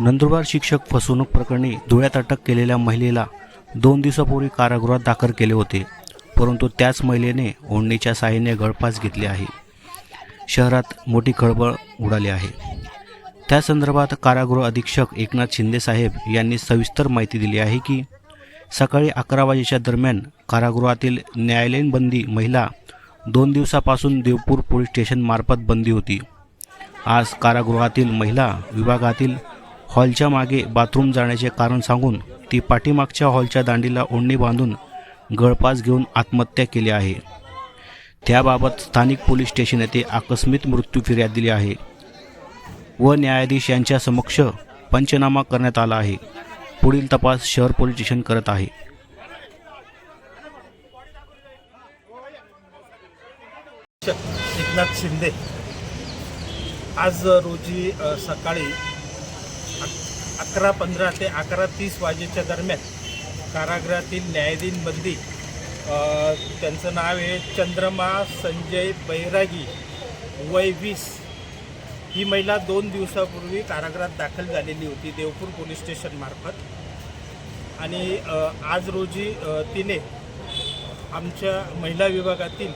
नंदुरबार शिक्षक फसवणूक प्रकरणी धुळ्यात अटक केलेल्या महिलेला दोन दिवसापूर्वी कारागृहात दाखल केले होते. परंतु त्याच महिलेने ओढणीच्या साहाय्याने गळफास घेतली आहे. शहरात मोठी खळबळ उडाली आहे. त्या संदर्भात कारागृह अधीक्षक एकनाथ शिंदेसाहेब यांनी सविस्तर माहिती दिली आहे की सकाळी अकरा वाजेच्या दरम्यान कारागृहातील न्यायालयीन बंदी महिला दोन दिवसापासून देवपूर पोलीस स्टेशनमार्फत बंदी होती. आज कारागृहातील महिला विभागातील हॉलच्या मागे बाथरूम जाण्याचे कारण सांगून ती पाठीमागच्या हॉलच्या दांडीला ओढणी बांधून गळपास घेऊन आत्महत्या केली आहे. त्याबाबत स्थानिक पोलीस स्टेशन येथे आकस्मिक मृत्यू फिर्याद दिली आहे व न्यायाधीश यांच्या समक्ष पंचनामा करण्यात आला आहे. पुढील तपास शहर पोलीस स्टेशन करत आहे. एकनाथ शिंदे. आज रोजी सकाळी अकरा पंधरा ते अकरा तीस वाजेच्या दरम्यान कारागृहातील न्यायाधीन बंदी त्यांचं नाव आहे चंद्रमा संजय बैरागी वय वीस. ही महिला दोन दिवसापूर्वी कारागृहात दाखल झालेली होती देवपूर पोलीस स्टेशनमार्फत आणि आज रोजी तिने आमच्या महिला विभागातील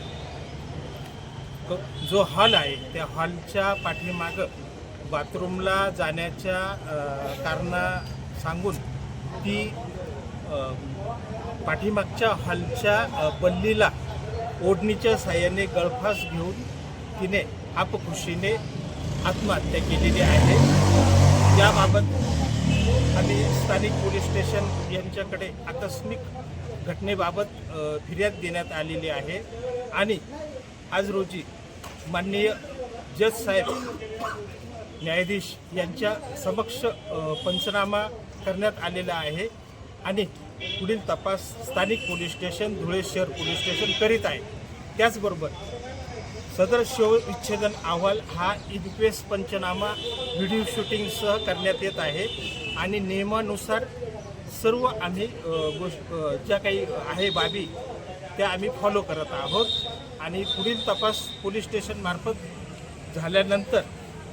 जो हॉल आहे त्या हॉलच्या पाठीमागं बाथरूमला जाण्याच्या कारणा सांगून ती पाठीमागच्या हॉलच्या बल्लीला ओढणीच्या साह्याने गळफास घेऊन तिने आपखुशीने आत्महत्या केलेली आहे. याबाबत आम्ही स्थानिक पोलीस स्टेशन यांच्याकडे आकस्मिक घटनेबाबत फिर्याद देण्यात आलेली आहे. आणि आज रोजी माननीय जज साहेब न्यायाधीश यांच्या समक्ष पंचनामा करण्यात आलेला आहे आणि पुढील तपास स्थानिक पोलीस स्टेशन धुळे शहर पोलीस स्टेशन करीत आहे. त्याचबरोबर सदर शव विच्छेदन अहवाल हा इन्क्वेस्ट पंचनामा व्हिडिओ शूटिंगसह करण्यात येत आहे आणि नियमानुसार सर्व आम्ही गोष्ट ज्या काही आहे बाबी त्या आम्ही फॉलो करत आहोत. आणि पुढील तपास पोलीस स्टेशनमार्फत झाल्यानंतर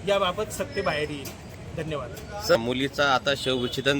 याबाबत सत्य बाहेर येईल. धन्यवाद. सर मुलीचा आता शवविच्छेदन